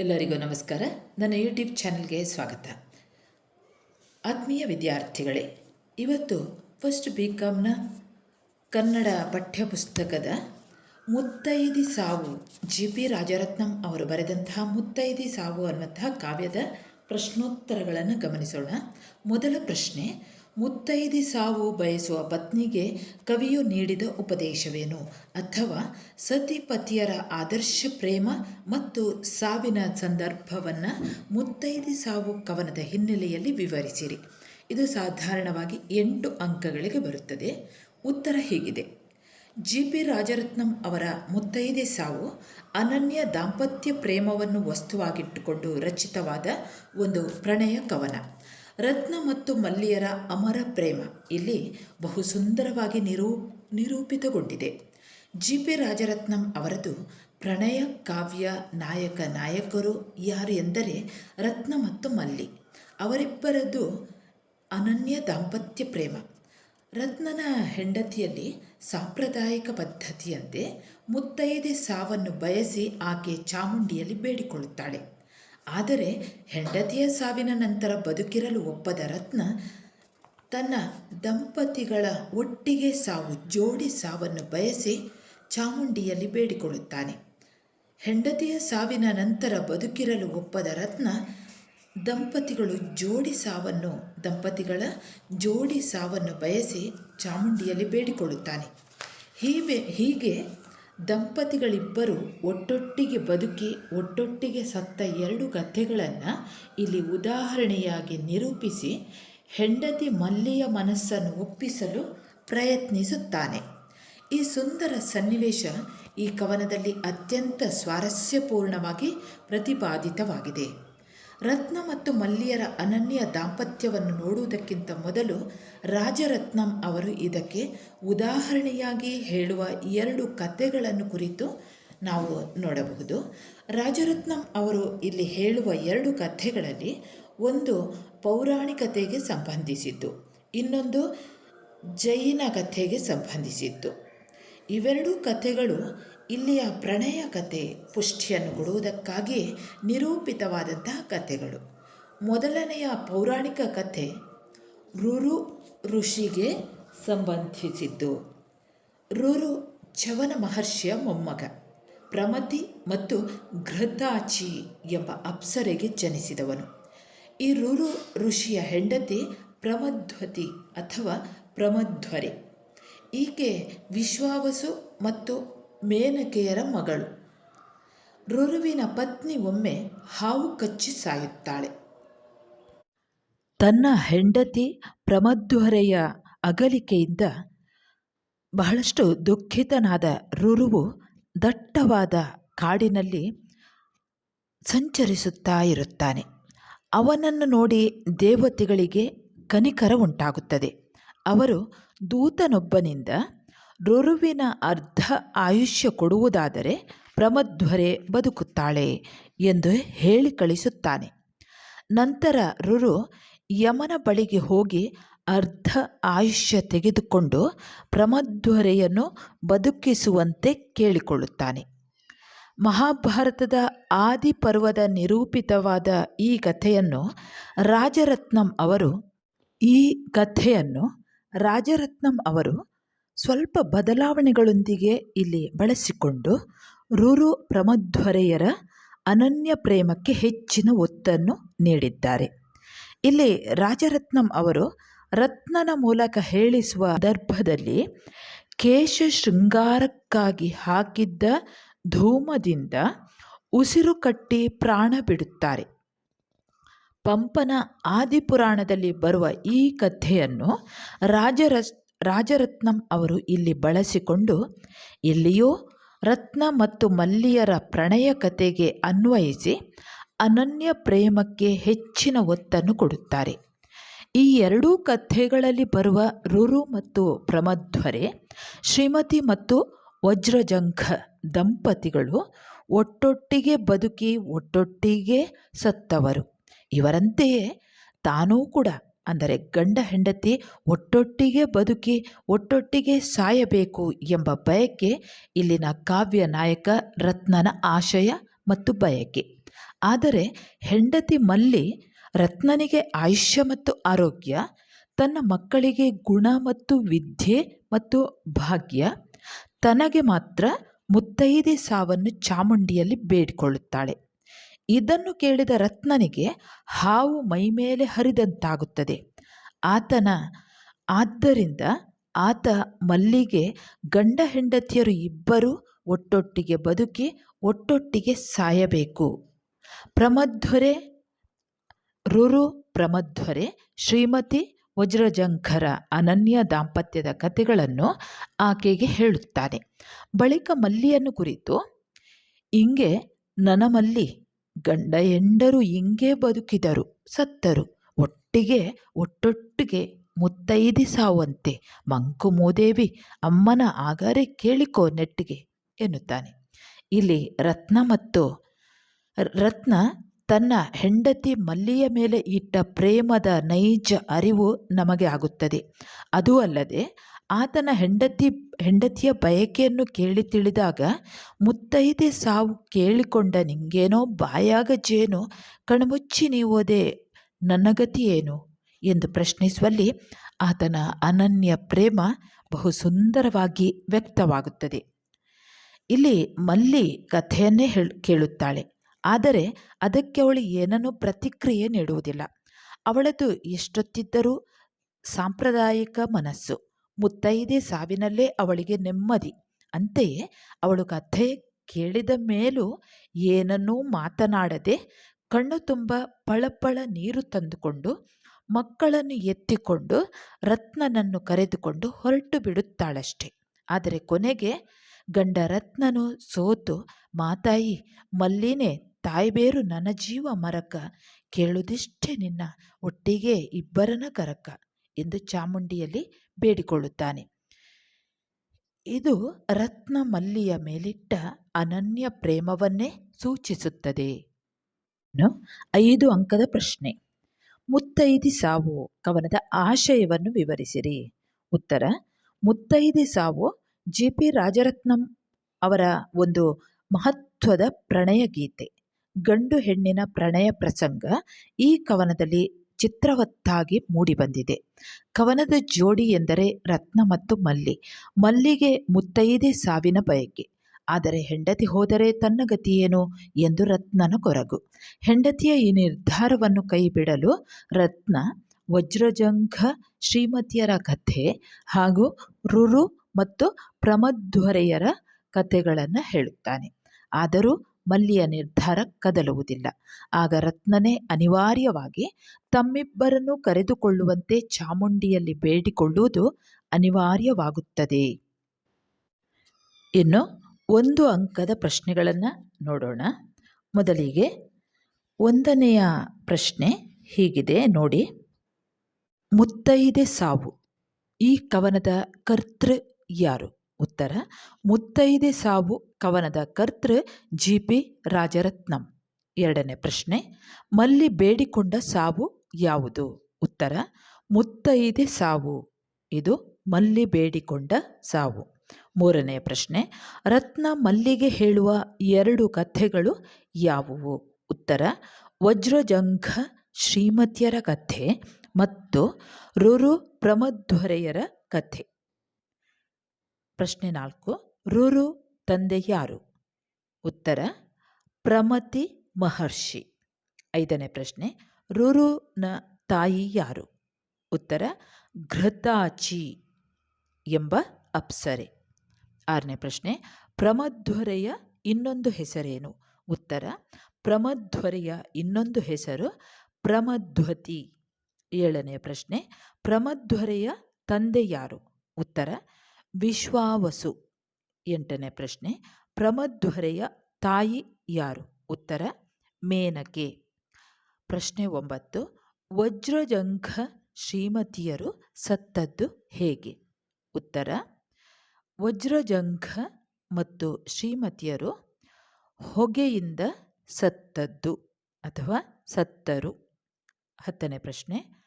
ಎಲ್ಲರಿಗೂ ನಮಸ್ಕಾರ. ನನ್ನ ಯೂಟ್ಯೂಬ್ ಚಾನಲ್ಗೆ ಸ್ವಾಗತ. ಆತ್ಮೀಯ ವಿದ್ಯಾರ್ಥಿಗಳೇ, ಇವತ್ತು ಫಸ್ಟ್ ಬಿ ಕಾಮ್ನ ಕನ್ನಡ ಪಠ್ಯಪುಸ್ತಕದ ಮುತ್ತೈದಿ ಸಾವು ಜಿ ಪಿ ರಾಜರತ್ನಂ ಅವರು ಬರೆದಂತಹ ಮುತ್ತೈದಿ ಸಾವು ಅನ್ನುವಂತಹ ಕಾವ್ಯದ ಪ್ರಶ್ನೋತ್ತರಗಳನ್ನು ಗಮನಿಸೋಣ. ಮೊದಲ ಪ್ರಶ್ನೆ ಮುತ್ತೈದಿ ಸಾವು ಬಯಸುವ ಪತ್ನಿಗೆ ಕವಿಯು ನೀಡಿದ ಉಪದೇಶವೇನು? ಅಥವಾ ಸತಿ ಪತಿಯರ ಆದರ್ಶ ಪ್ರೇಮ ಮತ್ತು ಸಾವಿನ ಸಂದರ್ಭವನ್ನು ಮುತ್ತೈದಿ ಸಾವು ಕವನದ ಹಿನ್ನೆಲೆಯಲ್ಲಿ ವಿವರಿಸಿರಿ. ಇದು ಸಾಧಾರಣವಾಗಿ ಎಂಟು ಅಂಕಗಳಿಗೆ ಬರುತ್ತದೆ. ಉತ್ತರ ಹೀಗಿದೆ. ಜಿ. ಪಿ. ರಾಜರತ್ನಂ ಅವರ ಮುತ್ತೈದೆ ಸಾವು ಅನನ್ಯ ದಾಂಪತ್ಯ ಪ್ರೇಮವನ್ನು ವಸ್ತುವಾಗಿಟ್ಟುಕೊಂಡು ರಚಿತವಾದ ಒಂದು ಪ್ರಣಯ ಕವನ. ರತ್ನ ಮತ್ತು ಮಲ್ಲಿಯರ ಅಮರ ಪ್ರೇಮ ಇಲ್ಲಿ ಬಹು ಸುಂದರವಾಗಿ ನಿರೂ, ನಿರೂಪಿತಗೊಂಡಿದೆ. ಜಿ ಪಿ ರಾಜರತ್ನಂ ಅವರದು ಪ್ರಣಯ, ಕಾವ್ಯ, ನಾಯಕ, ನಾಯಕರು ಯಾರು ಎಂದರೆ ರತ್ನ ಮತ್ತು ಮಲ್ಲಿ. ಅವರಿಬ್ಬರದ್ದು ಅನನ್ಯ ದಾಂಪತ್ಯ ಪ್ರೇಮ. ರತ್ನನ ಹೆಂಡತಿಯಲ್ಲಿ ಸಾಂಪ್ರದಾಯಿಕ ಪದ್ಧತಿಯಂತೆ ಮುತ್ತೈದೆ ಸಾವನ್ನು ಬಯಸಿ ಆಕೆ ಚಾಮುಂಡಿಯಲ್ಲಿ ಬೇಡಿಕೊಳ್ಳುತ್ತಾಳೆ. ಆದರೆ ಹೆಂಡತಿಯ ಸಾವಿನ ನಂತರ ಬದುಕಿರಲು ಒಪ್ಪದ ರತ್ನ ತನ್ನ ದಂಪತಿಗಳ ಒಟ್ಟಿಗೆ ಸಾವು ಜೋಡಿ ಸಾವನ್ನು ಬಯಸಿ ಚಾಮುಂಡಿಯಲ್ಲಿ ಬೇಡಿಕೊಳ್ಳುತ್ತಾನೆ. ಹೆಂಡತಿಯ ಸಾವಿನ ನಂತರ ಬದುಕಿರಲು ಒಪ್ಪದ ರತ್ನ ದಂಪತಿಗಳು ಜೋಡಿ ಸಾವನ್ನು, ದಂಪತಿಗಳ ಜೋಡಿ ಸಾವನ್ನು ಬಯಸಿ ಚಾಮುಂಡಿಯಲ್ಲಿ ಬೇಡಿಕೊಳ್ಳುತ್ತಾನೆ. ಹೀಗೆ ಹೀಗೆ ದಂಪತಿಗಳಿಬ್ಬರು ಒಟ್ಟೊಟ್ಟಿಗೆ ಬದುಕಿ, ಒಟ್ಟೊಟ್ಟಿಗೆ ಸತ್ತ ಎರಡು ಕಥೆಗಳನ್ನು ಇಲ್ಲಿ ಉದಾಹರಣೆಯಾಗಿ ನಿರೂಪಿಸಿ ಹೆಂಡತಿ ಮಲ್ಲಿಯ ಮನಸ್ಸನ್ನು ಒಪ್ಪಿಸಲು ಪ್ರಯತ್ನಿಸುತ್ತಾನೆ. ಈ ಸುಂದರ ಸನ್ನಿವೇಶ ಈ ಕವನದಲ್ಲಿ ಅತ್ಯಂತ ಸ್ವಾರಸ್ಯಪೂರ್ಣವಾಗಿ ಪ್ರತಿಪಾದಿತವಾಗಿದೆ. ರತ್ನ ಮತ್ತು ಮಲ್ಲಿಯರ ಅನನ್ಯ ದಾಂಪತ್ಯವನ್ನು ನೋಡುವುದಕ್ಕಿಂತ ಮೊದಲು ರಾಜರತ್ನಂ ಅವರು ಇದಕ್ಕೆ ಉದಾಹರಣೆಯಾಗಿ ಹೇಳುವ ಎರಡು ಕಥೆಗಳನ್ನು ಕುರಿತು ನಾವು ನೋಡಬಹುದು. ರಾಜರತ್ನಂ ಅವರು ಇಲ್ಲಿ ಹೇಳುವ ಎರಡು ಕಥೆಗಳಲ್ಲಿ ಒಂದು ಪೌರಾಣಿಕತೆಗೆ ಸಂಬಂಧಿಸಿದ್ದು, ಇನ್ನೊಂದು ಜೈನ ಕಥೆಗೆ ಸಂಬಂಧಿಸಿತ್ತು ಇವೆರಡೂ ಕಥೆಗಳು ಇಲ್ಲಿಯ ಪ್ರಣಯ ಕಥೆ ಪುಷ್ಟಿಯನ್ನು ಕೊಡುವುದಕ್ಕಾಗಿಯೇ ನಿರೂಪಿತವಾದಂತಹ ಕಥೆಗಳು. ಮೊದಲನೆಯ ಪೌರಾಣಿಕ ಕಥೆ ರುರು ಋಷಿಗೆ ಸಂಬಂಧಿಸಿದ್ದು. ರುರು ಚವನ ಮಹರ್ಷಿಯ ಮೊಮ್ಮಗ, ಪ್ರಮತಿ ಮತ್ತು ಘೃತಾಚಿ ಎಂಬ ಅಪ್ಸರೆಗೆ ಜನಿಸಿದವನು. ಈ ರುರು ಋಷಿಯ ಹೆಂಡತಿ ಪ್ರಮಧ್ವತಿ ಅಥವಾ ಪ್ರಮಧ್ವರಿ. ಈಕೆ ವಿಶ್ವಾವಸು ಮತ್ತು ಮೇನಕೆಯರ ಮಗಳು. ರುರುವಿನ ಪತ್ನಿ ಒಮ್ಮೆ ಹಾವು ಕಚ್ಚಿ ಸಾಯುತ್ತಾಳೆ. ತನ್ನ ಹೆಂಡತಿ ಪ್ರಮದ್ವರೆಯ ಅಗಲಿಕೆಯಿಂದ ಬಹಳಷ್ಟು ದುಃಖಿತನಾದ ರುರುವು ದಟ್ಟವಾದ ಕಾಡಿನಲ್ಲಿ ಸಂಚರಿಸುತ್ತಾ ಇರುತ್ತಾನೆ. ಅವನನ್ನು ನೋಡಿ ದೇವತೆಗಳಿಗೆ ಕನಿಕರ ಉಂಟಾಗುತ್ತದೆ. ಅವರು ದೂತನೊಬ್ಬನಿಂದ ರುರುವಿನ ಅರ್ಧ ಆಯುಷ್ಯ ಕೊಡುವುದಾದರೆ ಪ್ರಮಧ್ವರೆ ಬದುಕುತ್ತಾಳೆ ಎಂದು ಹೇಳಿ ಕಳಿಸುತ್ತಾನೆ. ನಂತರ ರುರು ಯಮನ ಬಳಿಗೆ ಹೋಗಿ ಅರ್ಧ ಆಯುಷ್ಯ ತೆಗೆದುಕೊಂಡು ಪ್ರಮಧ್ವರೆಯನ್ನು ಬದುಕಿಸುವಂತೆ ಕೇಳಿಕೊಳ್ಳುತ್ತಾನೆ. ಮಹಾಭಾರತದ ಆದಿಪರ್ವದ ನಿರೂಪಿತವಾದ ಈ ಕಥೆಯನ್ನು ರಾಜರತ್ನಂ ಅವರು ಈ ಕಥೆಯನ್ನು ರಾಜರತ್ನಂ ಅವರು ಸ್ವಲ್ಪ ಬದಲಾವಣೆಗಳೊಂದಿಗೆ ಇಲ್ಲಿ ಬಳಸಿಕೊಂಡು ರುರು ಪ್ರಮಧ್ವರೆಯರ ಅನನ್ಯ ಪ್ರೇಮಕ್ಕೆ ಹೆಚ್ಚಿನ ಒತ್ತನ್ನು ನೀಡಿದ್ದಾರೆ. ಇಲ್ಲಿ ರಾಜರತ್ನಂ ಅವರು ರತ್ನನ ಮೂಲಕ ಹೇಳಿಸುವ ದರ್ಭದಲ್ಲಿ ಕೇಶ ಶೃಂಗಾರಕ್ಕಾಗಿ ಹಾಕಿದ್ದ ಧೂಮದಿಂದ ಉಸಿರು ಕಟ್ಟಿ ಪ್ರಾಣ ಬಿಡುತ್ತಾರೆ. ಪಂಪನ ಆದಿಪುರಾಣದಲ್ಲಿ ಬರುವ ಈ ಕಥೆಯನ್ನು ರಾಜರಸ್ ರಾಜರತ್ನಂ ಅವರು ಇಲ್ಲಿ ಬಳಸಿಕೊಂಡು ಇಲ್ಲಿಯೂ ರತ್ನ ಮತ್ತು ಮಲ್ಲಿಯರ ಪ್ರಣಯ ಕಥೆಗೆ ಅನ್ವಯಿಸಿ ಅನನ್ಯ ಪ್ರೇಮಕ್ಕೆ ಹೆಚ್ಚಿನ ಒತ್ತನ್ನು ಕೊಡುತ್ತಾರೆ. ಈ ಎರಡೂ ಕಥೆಗಳಲ್ಲಿ ಬರುವ ರುರು ಮತ್ತು ಪ್ರಮಧ್ವರೆ, ಶ್ರೀಮತಿ ಮತ್ತು ವಜ್ರಜಂಘ ದಂಪತಿಗಳು ಒಟ್ಟೊಟ್ಟಿಗೆ ಬದುಕಿ ಒಟ್ಟೊಟ್ಟಿಗೆ ಸತ್ತವರು. ಇವರಂತೆಯೇ ತಾನೂ ಕೂಡ ಅಂದರೆ ಗಂಡ ಹೆಂಡತಿ ಒಟ್ಟೊಟ್ಟಿಗೆ ಬದುಕಿ ಒಟ್ಟೊಟ್ಟಿಗೆ ಸಾಯಬೇಕು ಎಂಬ ಬಯಕೆ ಇಲ್ಲಿನ ಕಾವ್ಯ ನಾಯಕ ರತ್ನನ ಆಶಯ ಮತ್ತು ಬಯಕೆ. ಆದರೆ ಹೆಂಡತಿ ಮಲ್ಲಿ ರತ್ನನಿಗೆ ಆಯುಷ್ಯ ಮತ್ತು ಆರೋಗ್ಯ, ತನ್ನ ಮಕ್ಕಳಿಗೆ ಗುಣ ಮತ್ತು ವಿದ್ಯೆ ಮತ್ತು ಭಾಗ್ಯ, ತನಗೆ ಮಾತ್ರ ಮುತ್ತೈದೆ ಸಾವನ್ನು ಚಾಮುಂಡಿಯಲ್ಲಿ ಬೇಡಿಕೊಳ್ಳುತ್ತಾಳೆ. ಇದನ್ನು ಕೇಳಿದ ರತ್ನನಿಗೆ ಹಾವು ಮೈಮೇಲೆ ಹರಿದಂತಾಗುತ್ತದೆ. ಆತನ, ಆದ್ದರಿಂದ ಆತ ಮಲ್ಲಿಗೆ ಗಂಡ ಹೆಂಡತಿಯರು ಇಬ್ಬರು ಒಟ್ಟೊಟ್ಟಿಗೆ ಬದುಕಿ ಒಟ್ಟೊಟ್ಟಿಗೆ ಸಾಯಬೇಕು. ಪ್ರಮಧ್ವರೆ, ರುರು ಪ್ರಮಧ್ವರೆ, ಶ್ರೀಮತಿ ವಜ್ರಜಂಕರ ಅನನ್ಯ ದಾಂಪತ್ಯದ ಕಥೆಗಳನ್ನು ಆಕೆಗೆ ಹೇಳುತ್ತಾನೆ. ಬಳಿಕ ಮಲ್ಲಿಯನ್ನು ಕುರಿತು, ಹಿಂಗೆ ನನಮಲ್ಲಿ ಗಂಡ ಹೆಂಡರು ಹಿಂಗೆ ಬದುಕಿದರು. ಸತ್ತರು. ಒಟ್ಟಿಗೆ, ಒಟ್ಟೊಟ್ಟಿಗೆ ಮುತ್ತೈದಿ ಸಾವಂತೆ. ಮಂಕು ಮೂದೇವಿ, ಅಮ್ಮನ ಆಗಾರೆ ಕೇಳಿಕೋ ನೆಟ್ಟಿಗೆ ಎನ್ನುತ್ತಾನೆ. ಇಲ್ಲಿ ರತ್ನ ಮತ್ತು ರತ್ನ ತನ್ನ ಹೆಂಡತಿ ಮಲ್ಲಿಯ ಮೇಲೆ ಇಟ್ಟ ಪ್ರೇಮದ ನೈಜ ಅರಿವು ನಮಗೆ ಆಗುತ್ತದೆ. ಅದೂ ಅಲ್ಲದೆ ಆತನ ಹೆಂಡತಿ, ಹೆಂಡತಿಯ ಬಯಕೆಯನ್ನು ಕೇಳಿ ತಿಳಿದಾಗ ಮುತ್ತೈದೆ ಸಾವು ಕೇಳಿಕೊಂಡ ನಿಂಗೇನೋ ಬಾಯಾಗ ಜೇನು, ಕಣ್ಮುಚ್ಚಿ ನೀವೋದೆ ನನ್ನ ಗತಿ ಏನು ಎಂದು ಪ್ರಶ್ನಿಸುವಲ್ಲಿ ಆತನ ಅನನ್ಯ ಪ್ರೇಮ ಬಹು ಸುಂದರವಾಗಿ ವ್ಯಕ್ತವಾಗುತ್ತದೆ. ಇಲ್ಲಿ ಮಲ್ಲಿ ಕಥೆಯನ್ನೇ ಹೇಳು, ಕೇಳುತ್ತಾಳೆ. ಆದರೆ ಅದಕ್ಕೆ ಅವಳು ಏನನ್ನೂ ಪ್ರತಿಕ್ರಿಯೆ ನೀಡುವುದಿಲ್ಲ. ಅವಳದು ಎಷ್ಟೊತ್ತಿದ್ದರೂ ಸಾಂಪ್ರದಾಯಿಕ ಮನಸ್ಸು. ಮುತ್ತೈದೆ ಸಾವಿನಲ್ಲೇ ಅವಳಿಗೆ ನೆಮ್ಮದಿ. ಅಂತೆಯೇ ಅವಳು ಕಥೆ ಕೇಳಿದ ಮೇಲೂ ಏನನ್ನೂ ಮಾತನಾಡದೆ ಕಣ್ಣು ತುಂಬ ಪಳಪಳ ನೀರು ತಂದುಕೊಂಡು ಮಕ್ಕಳನ್ನು ಎತ್ತಿಕೊಂಡು ರತ್ನನನ್ನು ಕರೆದುಕೊಂಡು ಹೊರಟು ಬಿಡುತ್ತಾಳಷ್ಟೆ. ಆದರೆ ಕೊನೆಗೆ ಗಂಡ ರತ್ನನು ಸೋತು, ಮಾತಾಯಿ, ಮಲ್ಲಿನೇ, ತಾಯ್ಬೇರು ನನ್ನ ಜೀವ ಮರಕ, ಕೇಳುದಿಷ್ಟೇ ನಿನ್ನ, ಒಟ್ಟಿಗೆ ಇಬ್ಬರನ ಕರಕ ಎಂದು ಚಾಮುಂಡಿಯಲ್ಲಿ ಬೇಡಿಕೊಳ್ಳುತ್ತಾನೆ. ಇದು ರತ್ನ ಮಲ್ಲಿಯ ಮೇಲಿಟ್ಟ ಅನನ್ಯ ಪ್ರೇಮವನ್ನೇ ಸೂಚಿಸುತ್ತದೆ. ಐದು ಅಂಕದ ಪ್ರಶ್ನೆ. ಮುತ್ತೈದಿ ಸಾವು ಕವನದ ಆಶಯವನ್ನು ವಿವರಿಸಿರಿ. ಉತ್ತರ, ಮುತ್ತೈದಿ ಸಾವು ಜಿ. ಪಿ. ರಾಜರತ್ನಂ ಅವರ ಒಂದು ಮಹತ್ವದ ಪ್ರಣಯ ಗೀತೆ ಗಂಡು ಹೆಣ್ಣಿನ ಪ್ರಣಯ ಪ್ರಸಂಗ ಈ ಕವನದಲ್ಲಿ ಚಿತ್ರವತ್ತಾಗಿ ಮೂಡಿಬಂದಿದೆ. ಕವನದ ಜೋಡಿ ಎಂದರೆ ರತ್ನ ಮತ್ತು ಮಲ್ಲಿ. ಮಲ್ಲಿಗೆ ಮುತ್ತೈದೆ ಸಾವಿನ ಬಯಕೆ. ಆದರೆ ಹೆಂಡತಿ ಹೋದರೆ ತನ್ನ ಗತಿಯೇನು ಎಂದು ರತ್ನನ ಕೊರಗು. ಹೆಂಡತಿಯ ಈ ನಿರ್ಧಾರವನ್ನು ಕೈಬಿಡಲು ರತ್ನ ವಜ್ರಜಂಘ ಶ್ರೀಮತಿಯರ ಕಥೆ ಹಾಗೂ ರುರು ಮತ್ತು ಪ್ರಮಧ್ವರೆಯರ ಕಥೆಗಳನ್ನು ಹೇಳುತ್ತಾನೆ. ಆದರೂ ಮಲ್ಲಿಯ ನಿರ್ಧಾರ ಕದಲುವುದಿಲ್ಲ. ಆಗ ರತ್ನನೇ ಅನಿವಾರ್ಯವಾಗಿ ತಮ್ಮಿಬ್ಬರನ್ನು ಕರೆದುಕೊಳ್ಳುವಂತೆ ಚಾಮುಂಡಿಯಲ್ಲಿ ಬೇಡಿಕೊಳ್ಳುವುದು ಅನಿವಾರ್ಯವಾಗುತ್ತದೆ. ಇನ್ನು ಒಂದು ಅಂಕದ ಪ್ರಶ್ನೆಗಳನ್ನು ನೋಡೋಣ. ಮೊದಲಿಗೆ ಒಂದನೆಯ ಪ್ರಶ್ನೆ ಹೀಗಿದೆ ನೋಡಿ. ಮುತ್ತೈದೆ ಸಾವು, ಈ ಕವನದ ಕರ್ತೃ ಯಾರು? ಉತ್ತರ, ಮುತ್ತೈದೆ ಸಾವು ಕವನದ ಕರ್ತೃ ಜಿ ಪಿ ರಾಜರತ್ನಂ. ಎರಡನೇ ಪ್ರಶ್ನೆ, ಮಲ್ಲಿ ಬೇಡಿಕೊಂಡ ಸಾವು ಯಾವುದು? ಉತ್ತರ, ಮುತ್ತೈದೆ ಸಾವು ಇದು ಮಲ್ಲಿ ಬೇಡಿಕೊಂಡ ಸಾವು ಮೂರನೇ ಪ್ರಶ್ನೆ, ರತ್ನ ಮಲ್ಲಿಗೆ ಹೇಳುವ ಎರಡು ಕಥೆಗಳು ಯಾವುವು? ಉತ್ತರ, ವಜ್ರಜಂಘ ಶ್ರೀಮತಿಯರ ಕಥೆ ಮತ್ತು ರುರು ಪ್ರಮಧ್ವರೆಯರ ಕಥೆ. ಪ್ರಶ್ನೆ ನಾಲ್ಕು. ರುರು ತಂದೆ ಯಾರು? ಉತ್ತರ, ಪ್ರಮತಿ ಮಹರ್ಷಿ. ಐದನೇ ಪ್ರಶ್ನೆ ರುರುನ ತಾಯಿ ಯಾರು? ಉತ್ತರ, ಘೃತಾಚಿ ಎಂಬ ಅಪ್ಸರೆ. ಆರನೇ ಪ್ರಶ್ನೆ, ಪ್ರಮಧ್ವರೆಯ ಇನ್ನೊಂದು ಹೆಸರೇನು? ಉತ್ತರ, ಪ್ರಮಧ್ವರೆಯ ಇನ್ನೊಂದು ಹೆಸರು ಪ್ರಮಧ್ವತಿ. ಏಳನೆಯ ಪ್ರಶ್ನೆ, ಪ್ರಮಧ್ವರೆಯ ತಂದೆ ಯಾರು? ಉತ್ತರ ವಿಶ್ವಾವಸು ಎಂಟನೇ ಪ್ರಶ್ನೆ. ಪ್ರಮಧ್ವರೆಯ ತಾಯಿ ಯಾರು? ಉತ್ತರ, ಮೇನಕೆ. ಪ್ರಶ್ನೆ ಒಂಬತ್ತು. ವಜ್ರಜಂಘ ಶ್ರೀಮತಿಯರು ಸತ್ತದ್ದು ಹೇಗೆ? ಉತ್ತರ, ವಜ್ರಜಂಘ ಮತ್ತು ಶ್ರೀಮತಿಯರು ಹೊಗೆಯಿಂದ ಸತ್ತದ್ದು ಅಥವಾ ಸತ್ತರು. ಹತ್ತನೇ ಪ್ರಶ್ನೆ.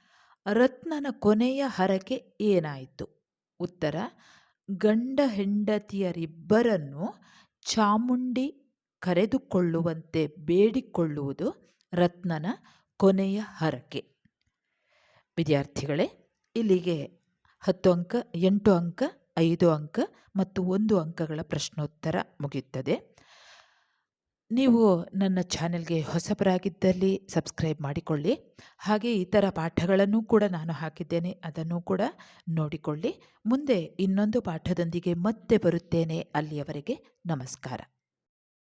ರತ್ನನ ಕೊನೆಯ ಹರಕೆ ಏನಾಯಿತು? ಉತ್ತರ ಗಂಡ ಹೆಂಡತಿಯರಿಬ್ಬರನ್ನು ಚಾಮುಂಡಿ ಕರೆದುಕೊಳ್ಳುವಂತೆ ಬೇಡಿಕೊಳ್ಳುವುದು ರತ್ನನ ಕೊನೆಯ ಹರಕೆ. ವಿದ್ಯಾರ್ಥಿಗಳೇ, ಇಲ್ಲಿಗೆ ಹತ್ತು ಅಂಕ, ಎಂಟು ಅಂಕ, ಐದು ಅಂಕ ಮತ್ತು ಒಂದು ಅಂಕಗಳ ಪ್ರಶ್ನೋತ್ತರ ಮುಗಿಯುತ್ತದೆ. ನೀವು ನನ್ನ ಚಾನೆಲ್ಗೆ ಹೊಸಬರಾಗಿದ್ದಲ್ಲಿ ಸಬ್ಸ್ಕ್ರೈಬ್ ಮಾಡಿಕೊಳ್ಳಿ. ಹಾಗೆ ಇತರ ಪಾಠಗಳನ್ನು ಕೂಡ ನಾನು ಹಾಕಿದ್ದೇನೆ. ಅದನ್ನು ಕೂಡ ನೋಡಿಕೊಳ್ಳಿ. ಮುಂದೆ ಇನ್ನೊಂದು ಪಾಠದೊಂದಿಗೆ ಮತ್ತೆ ಬರುತ್ತೇನೆ. ಅಲ್ಲಿಯವರೆಗೆ ನಮಸ್ಕಾರ.